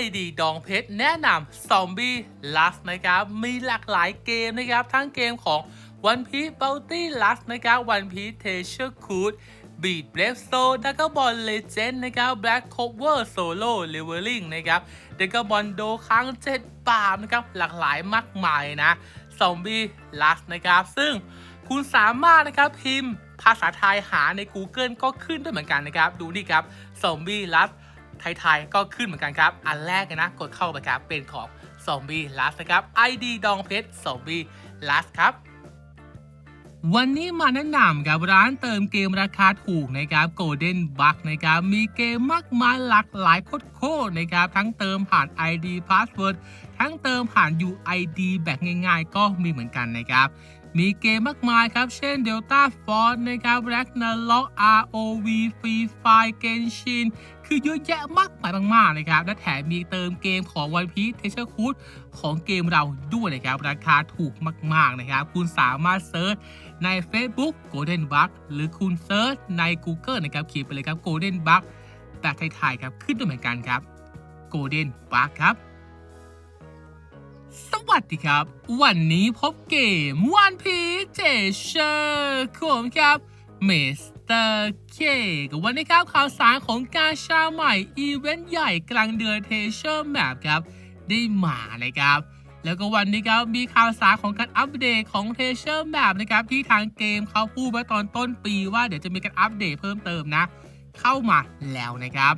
ID ดองเพชรแนะนำ Zombie Lust นะครับ มีหลากหลายเกมนะครับ ทั้งเกมของ One Piece Bounty Lust นะครับ One Piece Treasure Cruise Beat Brave Soul ดักกบอล Legend นะครับ Black Cover Solo Leveling นะครับดักกบอลโดครั้ง7ปามนะครับ หลากหลายมากมายนะ Zombie Lust นะครับ ซึ่งคุณสามารถนะครับพิมพ์ภาษาไทยหาใน Google ก็ขึ้นด้วยเหมือนกันนะครับ ดูนี่ครับ Zombie Lust ไทยๆ ก็ขึ้นเหมือนกันครับ อันแรกนะกดเข้าไปครับเป็นของ Zombie Last นะครับ ID ดองเพชร Zombie Last ครับวันนี้มาแนะนำกับร้านเติมเกมราคาถูกนะครับ Golden Bug นะครับ มีเกมมากมายหลากหลายโคตรๆนะครับ ทั้งเติมผ่าน ID Password ทั้งเติมผ่าน UID แบบง่ายๆ ก็มีเหมือนกันนะครับ มีเกมมากมายครับ เช่น Delta Force นะครับ Ragnarok ROV Free Fire Genshin คือเยอะแยะมากมายมากๆนะครับและแถมมีเติมเกมของ One Piece Treasure Cruise ของเกมเราด้วยนะครับ ราคาถูกมาก ๆ นะครับ คุณสามารถเซิร์ชใน Facebook Golden Bug หรือคุณเซิร์ชใน Google นะครับเขียนไปเลยครับ Golden Bug แบบไทยๆครับ ขึ้นด้วยเหมือนกันครับ Golden Bug ครับ สวัสดีครับ วันนี้พบเกม One Piece Treasure ผมครับ Mr. K กับวันนี้ครับข่าวสารของการชาใหม่ อีเวนต์ใหญ่กลางเดือน Treasure Map ครับ ได้มานะครับ แล้วก็วันนี้ครับมีข่าวสารของการอัปเดตของ Treasure Map นะครับ ที่ทางเกมเขาพูดไว้ตอนต้นปีว่าเดี๋ยวจะมีการอัปเดตเพิ่มเติมนะ เข้ามาแล้วนะครับ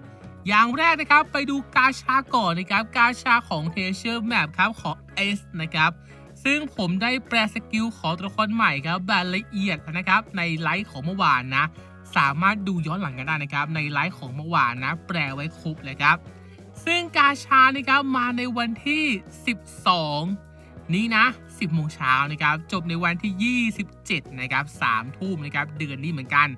อย่างแรกนะครับไปดูกาชาก่อนนะครับ กาชาของ t ทเชอร์แมปครับของ S นะครับ ซึ่งผมได้แปลสกิลของตัวละครใหม่ครับแบบละเอียดนะครับในไลฟ์ของเมื่อวานนะ สามารถดูย้อนหลังกันได้นะครับ ในไลฟ์ของเมื่อวานนะ แปลไว้ครบเลยครับ ซึ่งกาชานะครับมาในวันที่ 12 นี้นะ 10โมงเช้านะครับ จบในวันที่ 27 นะครับ3ทุ่มนะครับ เดือนนี้เหมือนกัน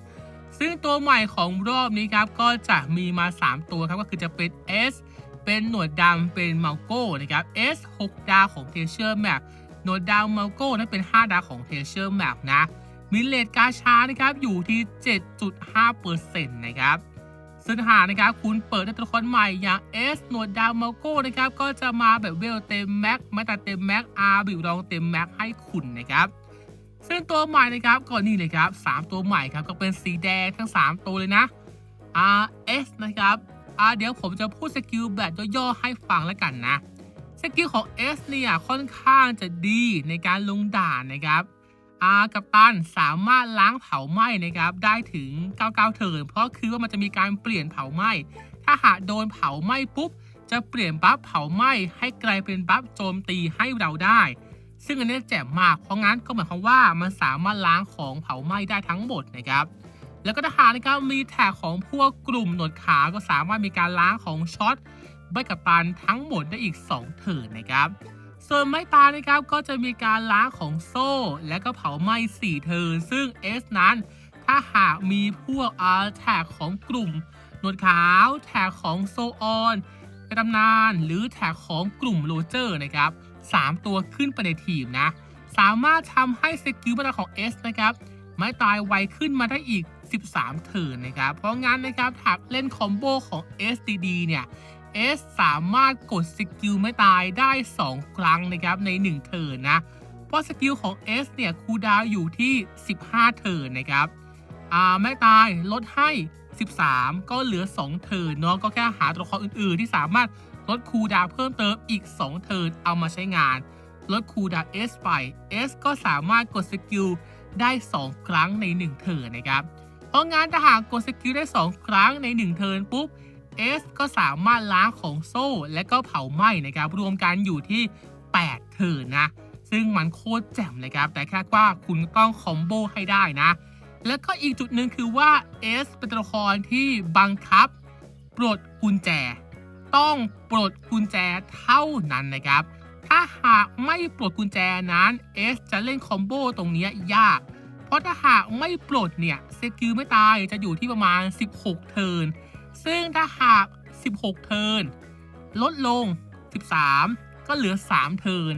ซึ่งตัวใหม่ของรอบนี้ครับ ก็จะมีมา 3 ตัวครับ ก็คือจะเป็น S เป็นหนวดดำเป็นเมาโก้นะครับ S 6 ดาวของเทเชอร์แมป หนวดดาวเมาโก้นั้นเป็น 5 ดาวของเทเชอร์แมปนะมิเลตกาชานะครับอยู่ที่ 7.5%นะครับซึ่งหานะครับคุณเปิดได้ตัวละครใหม่อย่าง S หนวดดาวเมาโก้นะครับก็จะมาแบบเวลเต็มแม็กม้แต่เต็มแม็กอาร์บิวรองเต็มแม็กให้คุณนะครับซึ่งตัวใหม่นะครับก็นี่เลยครับ 3 ตัวใหม่ครับก็เป็นสีแดงทั้ง 3 ตัวเลยนะ R S นะครับอ่าเดี๋ยวผมจะพูดสกิลแบบย่อๆให้ฟังแล้วกันนะ สกิลของ S เนี่ยค่อนข้างจะดีในการลงด่านนะครับอากัปตันสามารถล้างเผาไหม้นะครับได้ถึง 99 เทิร์นเพราะคือว่ามันจะมีการเปลี่ยนเผาไหม้ถ้าหากโดนเผาไหม้ปุ๊บ จะเปลี่ยนบัฟเผาไหม้ให้กลายเป็นบัฟโจมตีให้เราได้ ซึ่งอันนี้แจ่มมากเพราะงั้นก็หมายความว่ามันสามารถล้างของเผาไหม้ได้ทั้งหมดนะครับแล้วก็ทหารนะครับมีแท็กของพวกกลุ่มหนวดขาก็สามารถมีการล้างของช็อต ใบกับตันทั้งหมดได้อีก 2 เถิดนะครับ ส่วนไม้ตานะครับก็จะมีการล้างของโซ่ และก็เผาไหม้4เทินซึ่ง S นั้นถ้าหากมีพวกอาแท็กของกลุ่มหนวดขาวแท็กของโซออนในตำนานหรือแท็กของกลุ่มโรเจอร์นะครับ 3 ตัวขึ้นไปในทีมนะ สามารถทำให้สกิลบัตของ S นะครับไม้ตายไวขึ้นมาได้อีก 13 เทิร์นนะครับ เพราะงั้นนะครับหากเล่นคอมโบของ SDD เนี่ย S สามารถกดสกิลไม้ตายได้ 2 ครั้งนะครับใน 1 เทิร์นนะ เพราะสกิลของ S เนี่ยคูดาวอยู่ที่ 15 เทิร์นนะครับอ่าไม้ตายลดให้ 13 ก็เหลือ 2 เทิร์นเนาะก็แค่หาตัวละครอื่นๆ ที่สามารถลดคูดาวเพิ่มเติมอีก 2 เทิร์นเอามาใช้งาน ลดคูดาว S ไป S ก็สามารถกดสกิลได้ 2 ครั้งใน 1 เทิร์นนะครับ เพราะงั้นถ้าหากกดสกิลได้ 2 ครั้งใน 1 เทิร์นปุ๊บ S ก็สามารถล้างของโซ่ และก็เผาไหม้นะครับ รวมกันอยู่ที่ 8 เทิร์นนะ ซึ่งมันโคตรแจ่มเลยครับ แต่แค่ว่าคุณต้องคอมโบให้ได้นะ แล้วก็อีกจุดหนึ่งคือว่า S เป็นตัวละครที่บังคับ ปลดกุญแจ ต้องปลดกุญแจเท่านั้นนะครับ ถ้าหากไม่ปลดกุญแจนั้น S จะเล่นคอมโบตรงนี้ยยาก เพราะถ้าหากไม่ปลดเนี่ยสกิลไม่ตายจะอยู่ที่ประมาณ 16 เทิร์น ซึ่งถ้าหาก 16 เทิร์นลดลง 13 ก็เหลือ 3 เทิร์น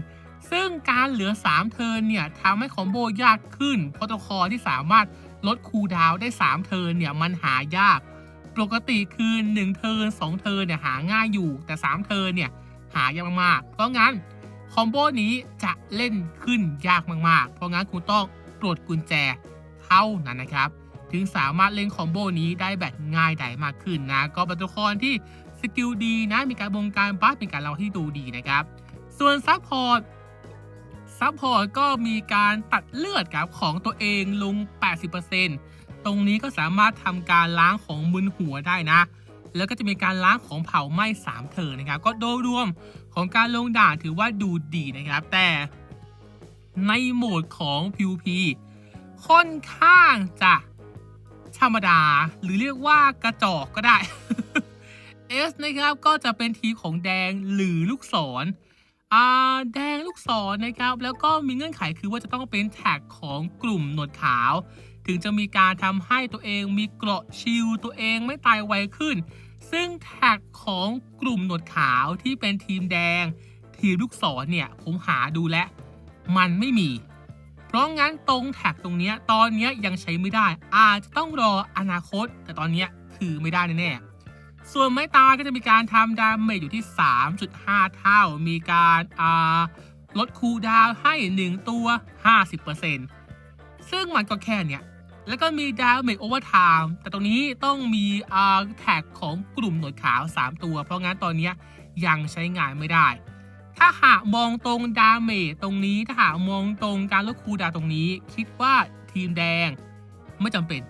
ซึ่งการเหลือ 3 เทิร์นเนี่ยทำให้คอมโบยากขึ้นเพราะตัวลที่สามารถลดคูดาวได้ 3 เทิร์นเนี่ยมันหายาก ปกติคือ 1 เทิร์น2 เทิร์นเนี่ยหาง่ายอยู่แต่ 3 เทิร์นเนี่ยหายากมากๆเพราะงั้นคอมโบนี้จะเล่นขึ้นยากมากๆ เพราะงั้นคุณต้องปลดกุญแจเท่านั้นนะครับ ถึงสามารถเล่นคอมโบนี้ได้แบบง่ายไดายมากขึ้นนะ ก็เป็นตัวละครที่สกิลดีนะ มีการบงการบัฟมีการเราที่ดูดีนะครับ ส่วนซัพพอร์ตซัพพอร์ตก็มีการตัดเลือดครับของตัวเองลง 80%ตรงนี้ก็สามารถทำการล้างของมึนหัวได้นะ แล้วก็จะมีการล้างของเผาไหม้3เทิร์นนะครับ ก็โดยรวมของการลงด่านถือว่าดูดีนะครับ แต่ในโหมดของ PVP ค่อนข้างจะ ธรรมดา หรือเรียกว่ากระจอกก็ได้ S นะครับก็จะเป็นทีมของแดงหรือลูกศรอ่าแดงลูกศรนะครับ แล้วก็มีเงื่อนไขคือว่าจะต้องเป็นแท็กของกลุ่มหนวดขาว ถึงจะมีการทำให้ตัวเองมีเกราะชิลตัวเองไม่ตายไวขึ้น ซึ่งแท็กของกลุ่มหนวดขาวที่เป็นทีมแดง ทีมลูกศรเนี่ยผมหาดูแล้วมันไม่มี ราะงั้นตรงแท็กตรงนี้ตอนนี้ยังใช้ไม่ได้ อาจจะต้องรออนาคต แต่ตอนนี้คือไม่ได้แน่ๆส่วนไม้ตายก็จะมีการทำดาเมจอยู่ที่ 3.5 เท่า มีการอ่าลดคูดาวให้ 1 ตัว 50%ซึ่งมันก็แค่เนี้ยแล้วก็มีดาเมจโอเวอร์ไทม์แต่ตรงนี้ต้องมีแท็กของกลุ่มหนวดขาว 3 ตัว เพราะงั้นตอนนี้ยังใช้งานไม่ได้ ถ้าหากมองตรงดาเมจตรงนี้ ถ้าหากมองตรงการลดคูดาวตรงนี้ คิดว่าทีมแดงไม่จำเป็น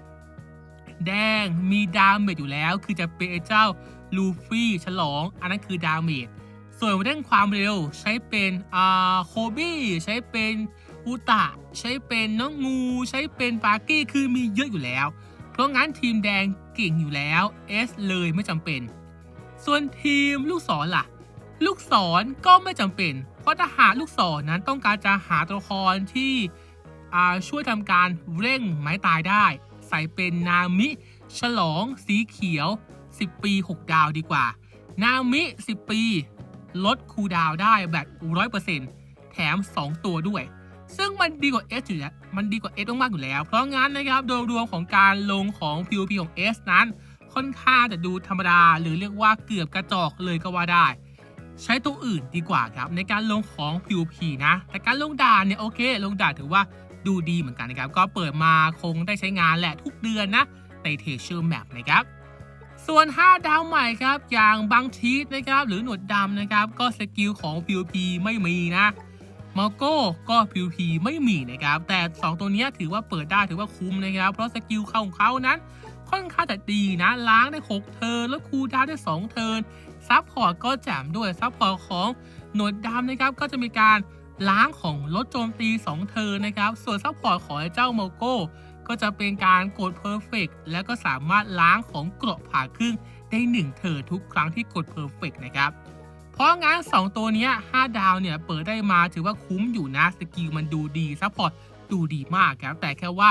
แดงมีดาเมจอยู่แล้ว คือจะเป็นเจ้าลูฟี่ฉลอง อันนั้นคือดาเมจส่วนเรื่องความเร็วใช้เป็นอ่าโคบี้ใช้เป็นอุตะใช้เป็นน้องงูใช้เป็นปาร์กี้คือมีเยอะอยู่แล้ว เพราะงั้นทีมแดงเก่งอยู่แล้ว S เลยไม่จำเป็น ส่วนทีมลูกศรล่ะ ลูกศรก็ไม่จำเป็น เพราะถ้าหาลูกศรนั้นต้องการจะหาตัวละครที่ช่วยทำการเร่งไม้ตายได้ ใส่เป็นนามิ ฉลองสีเขียว 10 ปี 6 ดาวดีกว่า นามิ 10 ปี ลดคูดาวได้แบบ 100%แถม 2 ตัวด้วย ซึ่งมันดีกว่า S อยู่แล้วมันดีกว่า S มากๆอยู่แล้ว เพราะงั้นนะครับโดยรวมของการลงของ PVP ของ S นั้น ค่อนข้างจะดูธรรมดา หรือเรียกว่าเกือบกระจอกเลยก็ว่าได้ ใช้ตัวอื่นดีกว่าครับในการลงของ PVP นะ แต่การลงด่านเนี่ยโอเค ลงด่านถือว่าดูดีเหมือนกันนะครับ ก็เปิดมาคงได้ใช้งานแหละทุกเดือนนะในเทเชอร์แมปนะครับ ส่วน 5 ดาวใหม่ครับ อย่างบางทีสนะครับ หรือหนวดดำนะครับ ก็สกิลของ PVP ไม่มีนะมาโก้ก็ PVP ไม่มีนะครับ แต่ 2 ตัวนี้ถือว่าเปิดได้ถือว่าคุ้มนะครับ เพราะสกิลเข้าของเขานั้น ค่อนข้างจะดีนะ ล้างได้ 6 เทิร์นแล้วคูลดาวได้ 2 เทิร์น ซับพอร์ตก็แจมด้วยซับพอร์ตของหนวดดำนะครับ ก็จะมีการล้างของลดโจมตี 2เทิร์นะครับ ส่วนซับพอร์ตของเจ้าโมโก้ก็จะเป็นการกด Perfect แล้วก็สามารถล้างของเกราะผ่าครึ่งได้ 1เทิร์นทุกครั้งที่กด Perfect นะครับ เพราะงั้น 2 ตัวนี้5ดาวเนี่ยเปิดได้มาถือว่าคุ้มอยู่นะสกิลมันดูดีซัพพอร์ตดูดีมากครับแต่แค่ว่า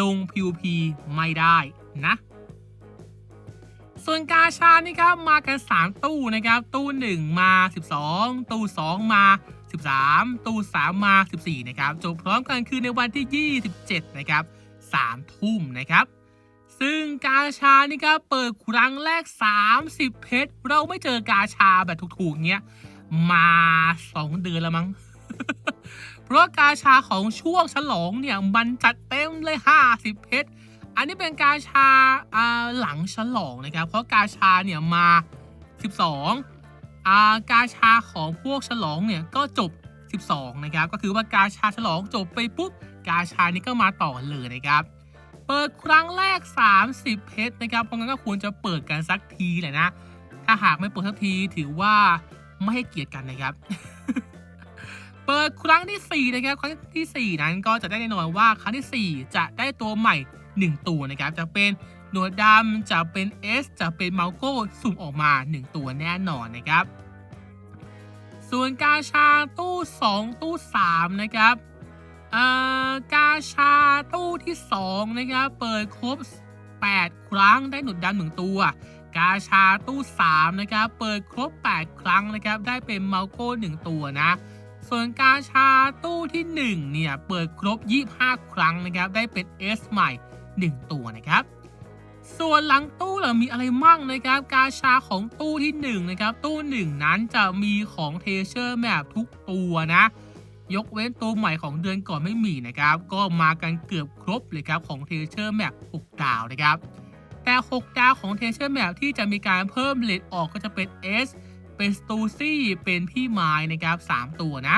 ลง PVP ไม่ได้นะ ส่วนกาชานี่ครับมากัน 3 ตู้นะครับ ตู้ 1 มา 12 ตู้ 2 มา 13 ตู้ 3 มา 14 นะครับ จบพร้อมกันคือในวันที่ 27 นะครับ3ทุ่มนะครับ ซึ่งกาชานี่ครับเปิดครั้งแรก 30 เพชร เราไม่เจอกาชาแบบถูกๆเงี้ย มา 2 เดือนแล้วมั้ง เพราะกาชาของช่วงฉลองเนี่ยมันจัดเต็มเลย 50 เพชร อันนี้เป็นกาชาอ่าหลังฉลองนะครับ เพราะกาชาเนี่ยมา 12อ่ากาชาของพวกฉลองเนี่ยก็จบ 12 นะครับ ก็คือว่ากาชาฉลองจบไปปุ๊บกาชานี้ก็มาต่อเลยนะครับ เปิดครั้งแรก 30 เพชรนะครับ เพราะงั้นก็ควรจะเปิดกันสักทีแหละนะ ถ้าหากไม่เปิดสักทีถือว่าไม่ให้เกียรติกันนะครับ เปิดครั้งที่ 4 นะครับ ครั้งที่ 4 นั้นก็จะได้แน่นอนว่าครั้งที่ 4 จะได้ตัวใหม่ 1 ตัวนะครับจะเป็นหนวดดำจะเป็น S จะเป็นเมาโก้สุ่มออกมา 1 ตัวแน่นอนนะครับ ส่วนกาชาตู้ 2 ตู้ 3 นะครับกาชาตู้ที่ 2 นะครับ เปิดครบ 8 ครั้งได้หนุดดำหนึ่งตัว กาชาตู้ 3 นะครับ เปิดครบ 8 ครั้งนะครับ ได้เป็นเมาโก้1ตัวนะ ส่วนกาชาตู้ที่ 1 เนี่ย เปิดครบ 25 ครั้งนะครับ ได้เป็น S ใหม่ 1 ตัวนะครับ ส่วนหลังตู้เรามีอะไรมั่งนะครับ กาชาของตู้ที่หนึ่งนะครับตู้หนึ่งนั้นจะมีของเทเชอร์แมปทุกตัวนะ ยกเว้นตัวใหม่ของเดือนก่อนไม่มีนะครับ ก็มากันเกือบครบเลยครับของเทเชอร์แมป6ดาวนะครับแต่ 6 ดาวของเทเชอร์แมปที่จะมีการเพิ่มเลทออกก็จะเป็น S เป็นสตูซี่เป็นพี่ไม้นะครับ 3 ตัวนะ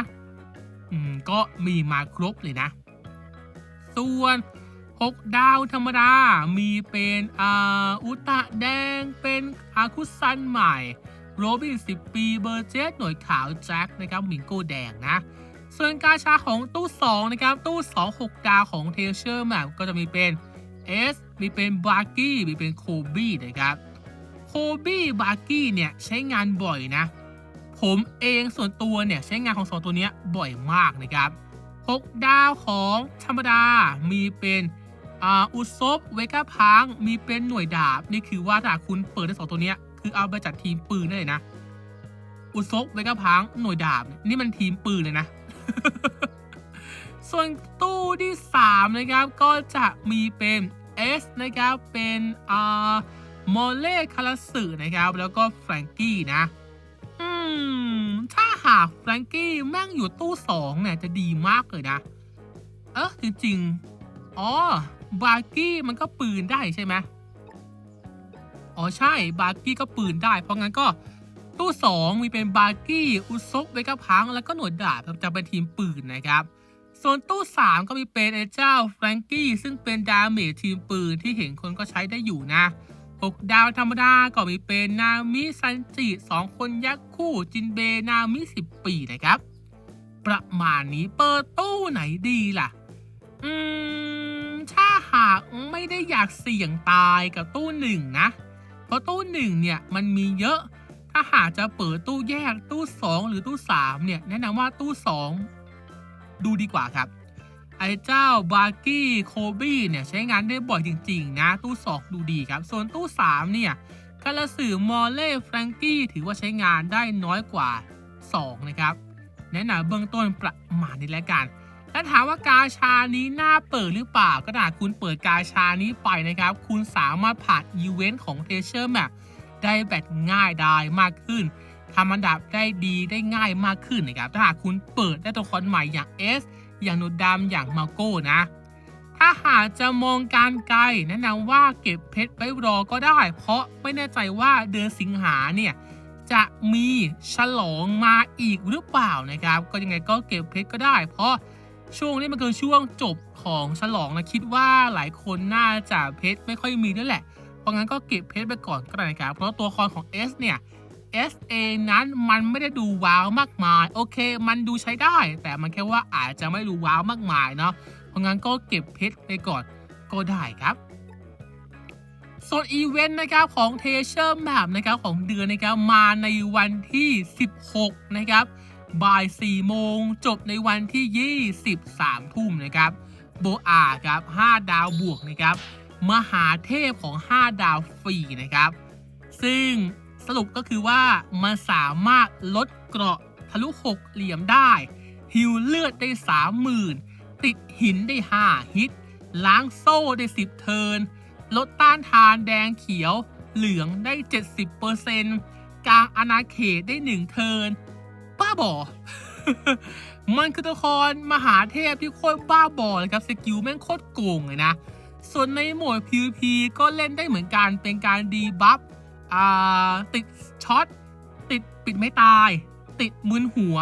อืม ก็มีมาครบเลยนะ ส่วน 6 ดาวธรรมดา มีเป็นอุตะแดง เป็นอาคุซันใหม่ โรบิน 10 ปีเบอร์เจสหน่วยขาวแจ็คนะครับมิงโกแดงนะ ส่วนกาชาของตู้ 2 นะครับ ตู้ 2 6 ดาวของเทเชอร์แมปก็จะมีเป็น S มีเป็นบาร์กี้มีเป็นโคบี้นะครับโคบี้บาร์กี้เนี่ยใช้งานบ่อยนะ ผมเองส่วนตัวเนี่ยใช้งานของสองตัวนี้บ่อยมากนะครับ 6 ดาวของธรรมดามีเป็น อุซบเวก้าพังมีเป็นหน่วยดาบ นี่คือว่าถ้าคุณเปิดได้สองตัวเนี้ย คือเอาไปจัดทีมปืนได้เลยนะ อุซบเวก้าพังหน่วยดาบ นี่มันทีมปืนเลยนะ ส่วนตู้ที่ 3 นะครับ ก็จะมีเป็น S นะครับ เป็นอ่ามอเล่คาราสึนะครับ แล้วก็แฟรงกี้นะ อืม ถ้าหากแฟรงกี้แม่งอยู่ตู้ 2 เนี่ย จะดีมากเลยนะ เออจริงๆ อ๋อ บาร์กี้มันก็ปืนได้ใช่ไหมอ๋อใช่ บาร์กี้ก็ปืนได้ เพราะงั้นก็ตู้ 2 มีเป็นบาร์กี้ อุซบเวกาพัง แล้วก็หนวยดาบจะเป็นทีมปืนนะครับ ส่วนตู้ 3 ก็มีเป็นไอ้เจ้าแฟรงกี้ซึ่งเป็นดาเมจทีมปืนที่เห็นคนก็ใช้ได้อยู่นะ 6 ดาวธรรมดาก็มีเป็นนามิซันจิ 2 คนยักษ์คู่จินเบนามิ 10 ปีนะครับ ประมาณนี้เปิดตู้ไหนดีล่ะ อืม หากไม่ได้อยากเสี่ยงตายกับตู้หนึ่งนะ เพราะตู้หนึ่งเนี่ยมันมีเยอะ ถ้าหากจะเปิดตู้แยกตู้ 2 หรือตู้ 3 เนี่ย แนะนำว่าตู้ 2 ดูดีกว่าครับ ไอ้เจ้าบาร์กี้โคบี้เนี่ยใช้งานได้บ่อยจริง ๆ นะ ตู้ 2 ดูดีครับ ส่วนตู้ 3 เนี่ยกาลสื่อมอลเล่แฟรงกี้ถือว่าใช้งานได้น้อยกว่า 2 นะครับ แนะนำเบื้องต้นประมาณนี้แล้วกัน ถ้าถามว่ากาชานี้น่าเปิดหรือเปล่าก็ถ้าคุณเปิดกาชานี้ไปนะครับ คุณสามารถผ่านอีเวนต์ของเทเชอร์แมปได้แบบง่ายได้มากขึ้นทำอันดับได้ดีได้ง่ายมากขึ้นนะครับถ้าหากคุณเปิดได้ตัวละครใหม่อย่าง S อย่างโนดามอย่างมาโก้นะ ถ้าหากจะมองการไกลแนะนำว่าเก็บเพชรไว้รอก็ได้ เพราะไม่แน่ใจว่าเดือนสิงหาเนี่ยจะมีฉลองมาอีกหรือเปล่านะครับ ก็ยังไงก็เก็บเพชรก็ได้ เพราะ ช่วงนี้มันคือช่วงจบของฉลองนะคิดว่าหลายคนน่าจะเพชรไม่ค่อยมีด้วยแหละ เพราะงั้นก็เก็บเพชรไปก่อนก็ได้นะครับเพราะตัวละครของ S เนี่ย S เองนั้นมันไม่ได้ดูว้าวมากมาย โอเค มันดูใช้ได้ แต่มันแค่ว่าอาจจะไม่ดูว้าวมากมายเนาะเพราะงั้นก็เก็บเพชรไปก่อนก็ได้ครับส่วนอีเวนต์นะครับของเทเชอร์แมปนะครับของเดือนนะครับมาในวันที่ 16 นะครับ บ่าย 4 โมง จบในวันที่ 23 ทุ่มนะครับ โบอาครับ 5 ดาวบวกนะครับ มหาเทพของ 5 ดาวฟรีนะครับ ซึ่งสรุปก็คือว่ามันสามารถลดเกราะทะลุ 6 เหลี่ยมได้ ฮิวเลือดได้ 30,000 ติดหินได้ 5 ฮิต ล้างโซ่ได้ 10 เทิน ลดต้านทานแดงเขียว เหลืองได้ 70%กลางอาณาเขตได้ 1 เทิน บ้าบอ มันคือตัวละครมหาเทพที่โคตรบ้าบอเลยครับสกิลแม่งโคตรโกงเลยนะ ส่วนในโหมด PVP ก็เล่นได้เหมือนกันเป็นการดีบัฟอ่าติดช็อตติดปิดไม่ตาย ติดมึนหัว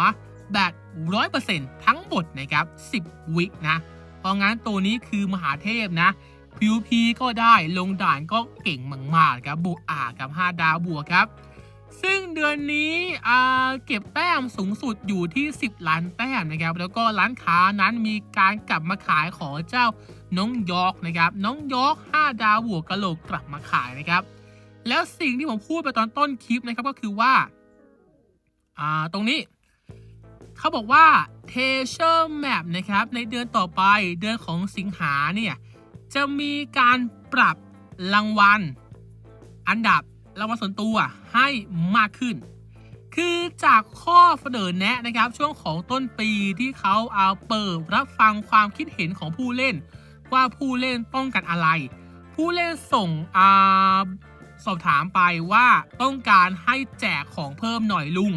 แบบร้อยเปอร์เซ็นต์ทั้งหมดนะครับ 10 วินะเพราะงั้นตัวนี้คือมหาเทพนะ PVP ก็ได้ลงด่านก็เก่งมากๆครับบูอากับ 5 ดาวบวกครับ ซึ่งเดือนนี้เก็บแต้มสูงสุดอยู่ที่ 10 ล้านแต้มนะครับ แล้วก็ร้านค้านั้นมีการกลับมาขายของเจ้าน้องยอกนะครับ น้องยอก5ดาวบวกกะโหลกกลับมาขายนะครับ แล้วสิ่งที่ผมพูดไปตอนต้นคลิปนะครับก็คือว่าอ่าตรงนี้ เขาบอกว่า t e a s u r e Map นะครับ ในเดือนต่อไปเดือนของสิงหาเนี่ย จะมีการปรับรางวัล อันดับ รางวัลส่วนตัวให้มากขึ้น คือจากข้อเสนอแนะนะครับ ช่วงของต้นปีที่เขาเอาเปิดรับฟังความคิดเห็นของผู้เล่น ว่าผู้เล่นต้องการอะไร ผู้เล่นส่งอาสอบถามไปว่าต้องการให้แจกของเพิ่มหน่อยลุง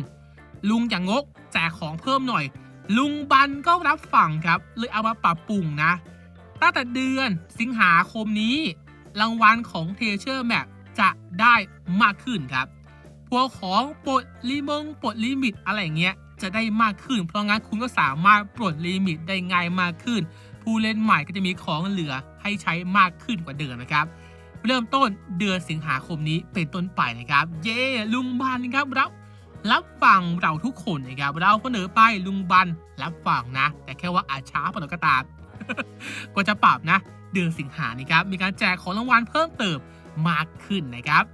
ลุงอย่างงก แจกของเพิ่มหน่อย ลุงบันก็รับฟังครับ เลยเอามาปรับปรุงนะ ตั้งแต่เดือนสิงหาคมนี้ รางวัลของเทเชอร์แมป จะได้มากขึ้นครับพวกของปลดลิมงปลดลิมิตอะไรเงี้ยจะได้มากขึ้น เพราะงั้นคุณก็สามารถปลดลิมิตได้ง่ายมากขึ้น ผู้เล่นใหม่ก็จะมีของเหลือให้ใช้มากขึ้นกว่าเดิมนะครับ เริ่มต้นเดือนสิงหาคมนี้เป็นต้นไปนะครับ เย้ลุงบันครับรับรับฟังเราทุกคนนะครับเราเสนอไปลุงบันรับฟังนะ แต่แค่ว่าอาจช้าปนกตามกว่าจะปรับนะ เดือนสิงหานี้ครับมีการแจกของรางวัลเพิ่มเติม มากขึ้นนะครับ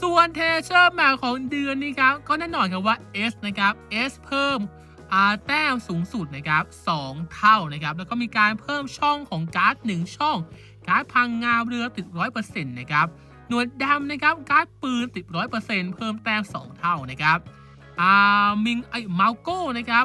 ส่วนเทเชอร์แมวของเดือนนี้ครับก็แน่นอนครับว่า S นะครับ S เพิ่มอาแต้มสูงสุดนะครับ2เท่านะครับแล้วก็มีการเพิ่มช่องของการ์ด1ช่อง การ์ดพังงาเรือติด 100%นะครับหนวดดำนะครับการ์ดปืนติด 100%เพิ่มแต้ม2 เท่านะครับอ่ามิงไอมาโก้นะครับ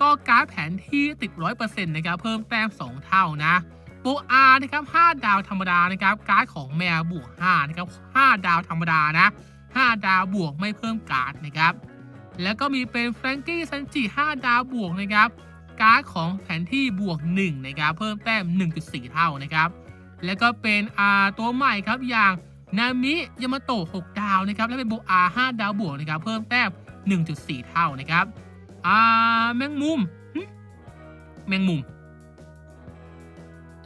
ก็การ์ดแผนที่ติด 100%นะครับเพิ่มแต้ม2 เท่านะ โบอาร์นะครับ 5 ดาวธรรมดานะครับการ์ดของแมวบวก5นะครับ5ดาวธรรมดานะ 5 ดาวบวกไม่เพิ่มการ์ดนะครับแล้วก็มีเป็นแฟรงกี้ซันจิ5ดาวบวกนะครับการ์ดของแผนที่บวก1นะครับเพิ่มแต้ม 1.4 เท่านะครับ แล้วก็เป็นอาตัวใหม่ครับอย่างนามิยามาโตะ6ดาวนะครับและเป็นโบอา5ดาวบวกนะครับเพิ่มแต้ม 1.4 เท่านะครับอ่าแมงมุมแมงมุม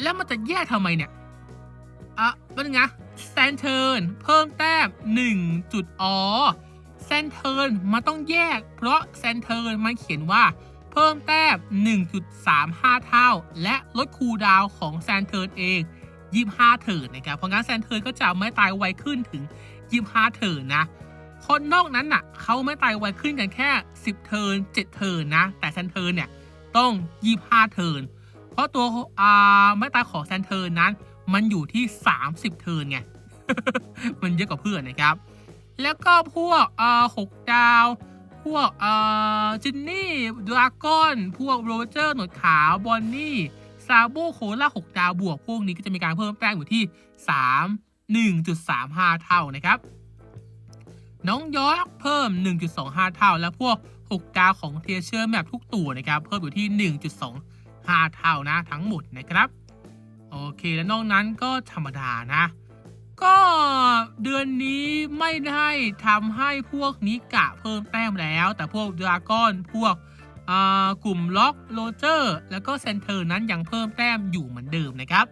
แล้วมันจะแยกทำไมเนี่ย อะเป็นไงแซนเทิร์นเพิ่มแต้ม1จุดอ๋อแซนเทิร์นมันต้องแยก เพราะแซนเทิร์นมันเขียนว่าเพิ่มแต้ม 1.35 เท่า และลดคูดาวของแซนเทิร์นเอง25 เทิร์นนะครับ เพราะงั้นแซนเทิร์นก็จะไม่ตายไวขึ้นถึง 25 เทิร์นนะ คนนอกนั้นน่ะเขาไม่ตายไวขึ้นกันแค่ 10 เทิร์น7เทิร์นนะ แต่แซนเทิร์นเนี่ยต้อง 25 เทิร์น เพราะตัวอ่าไม่ตาของแซนเทิร์นนั้น มันอยู่ที่ 30 เทิร์นไง มันเยอะกว่าเพื่อนนะครับ แล้วก็พวกอ่อหกดาว พวกอ่อจินนี่ดราก้อนพวกโรเจอร์หนวดขาวบอนนี่ซาโบโคล่าหกดาวบวกพวกนี้ก็จะมีการเพิ่มแต้มอยู่ที่ 3 1.35 เท่านะครับน้องยอร์กเพิ่ม 1.25 เท่า และพวก 6 ดาวของเทเชอร์แมปทุกตัวนะครับ เพิ่มอยู่ที่ 5 เท่านะทั้งหมดนะครับ โอเคแล้วนอกนั้นก็ธรรมดานะ ก็เดือนนี้ไม่ได้ทำให้พวกนิกะเพิ่มแต้มแล้ว แต่พวกดราก้อนพวกกลุ่มล็อกโรเจอร์แล้วก็เซนเตอร์นั้นยังเพิ่มแต้มอยู่เหมือนเดิมนะครับ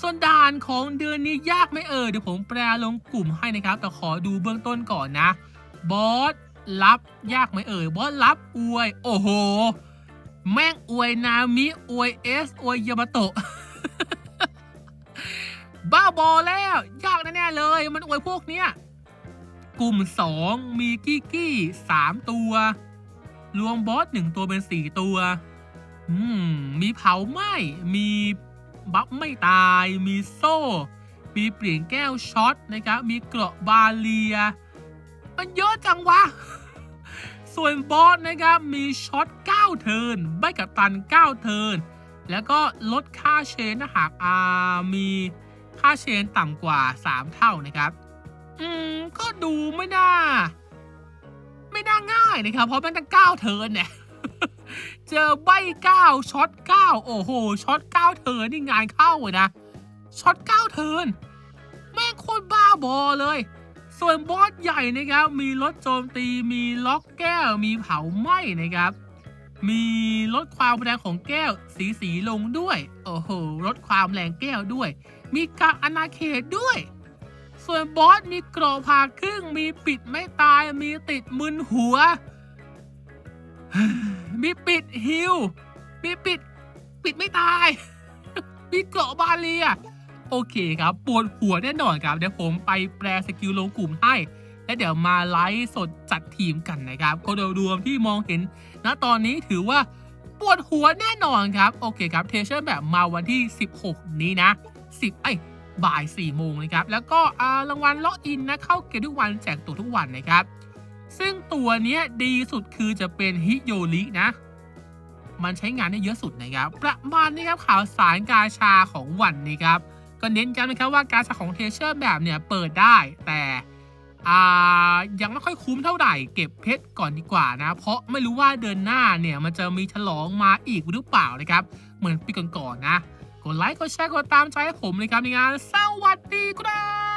ส่วนด่านของเดือนนี้ยากไหม่เอ่ยเดี๋ยวผมแปลลงกลุ่มให้นะครับ แต่ขอดูเบื้องต้นก่อนนะ บอสรับยากไหมเอ่ยบอสรับอวย โอ้โห แม่งอวยนามิอวยเอสอวยยามาโตะบ้าบอแล้ว ยากแน่ๆเลย มันอวยพวกเนี้ยกลุ่ม 2 มีกี้กี้3ตัว รวมบอส1ตัวเป็น4ตัว อืม มีเผาไหมมีบัฟไม่ตาย มีโซ่ มีเปลี่ยนแก้วช็อตนะครับ มีเกราะบาเลีย มันเยอะจังวะ ส่วนบอสนะครับมีช็อต 9 เทิร์นใบกับตัน 9 เทิร์นแล้วก็ลดค่าเชนนะหากอามีค่าเชนต่ำกว่า 3 เท่านะครับ อืม ก็ดูไม่น่า ไม่น่าง่ายนะครับ เพราะมันตั้ง 9 เทิร์นเนี่ย เจอใบ 9 ช็อต 9 โอ้โห ช็อต 9 เทิร์นนี่งานเข้าเลยนะ ช็อต 9 เทิร์นแม่งโคตรบ้าบอเลย ส่วนบอสใหญ่นะครับ มีลดโจมตีมีล็อกแก้ว มีเผาไหม้นะครับ มีลดความแรงของแก้ว สีสีลงด้วย โอ้โหลดความแรงแก้วด้วย มีการอนาเขตด้วย ส่วนบอสมีกรอบผ่าครึ่ง มีปิดไม่ตาย มีติดมึนหัว มีปิดฮิว มีปิด ปิดไม่ตาย มีเกราะบาเลีย โอเคครับปวดหัวแน่นอนครับเดี๋ยวผมไปแปลสกิลลงกลุ่มให้ และเดี๋ยวมาไลฟ์สดจัดทีมกันนะครับก็โดยรวมที่มองเห็นณตอนนี้ถือว่าปวดหัวแน่นอนครับ โอเคครับเทเชอร์แบบมาวันที่ 16 นี้นะ 10 ไอ้บ่าย 4 โมงนะครับ แล้วก็รางวัลล็อกอินนะเข้าเกมทุกวันแจกตัวทุกวันนะครับ ซึ่งตัวนี้ดีสุดคือจะเป็นฮิโยรินะ มันใช้งานได้เยอะสุดนะครับ ประมาณนี้ครับข่าวสารกาชาของวันนี้ครับ ก็เน้นย้ำนะครับว่าการสักของเทเชอร์แบบเนี่ยเปิดได้แต่ยังไม่ค่อยคุ้มเท่าไหร่เก็บเพชรก่อนดีกว่านะ เพราะไม่รู้ว่าเดือนหน้าเนี่ยมันจะมีฉลองมาอีกหรือเปล่านะครับ เหมือนปีก่อนๆนะกดไลค์กดแชร์กดตามใจให้ผมเลยครับในงานสวัสดีครับ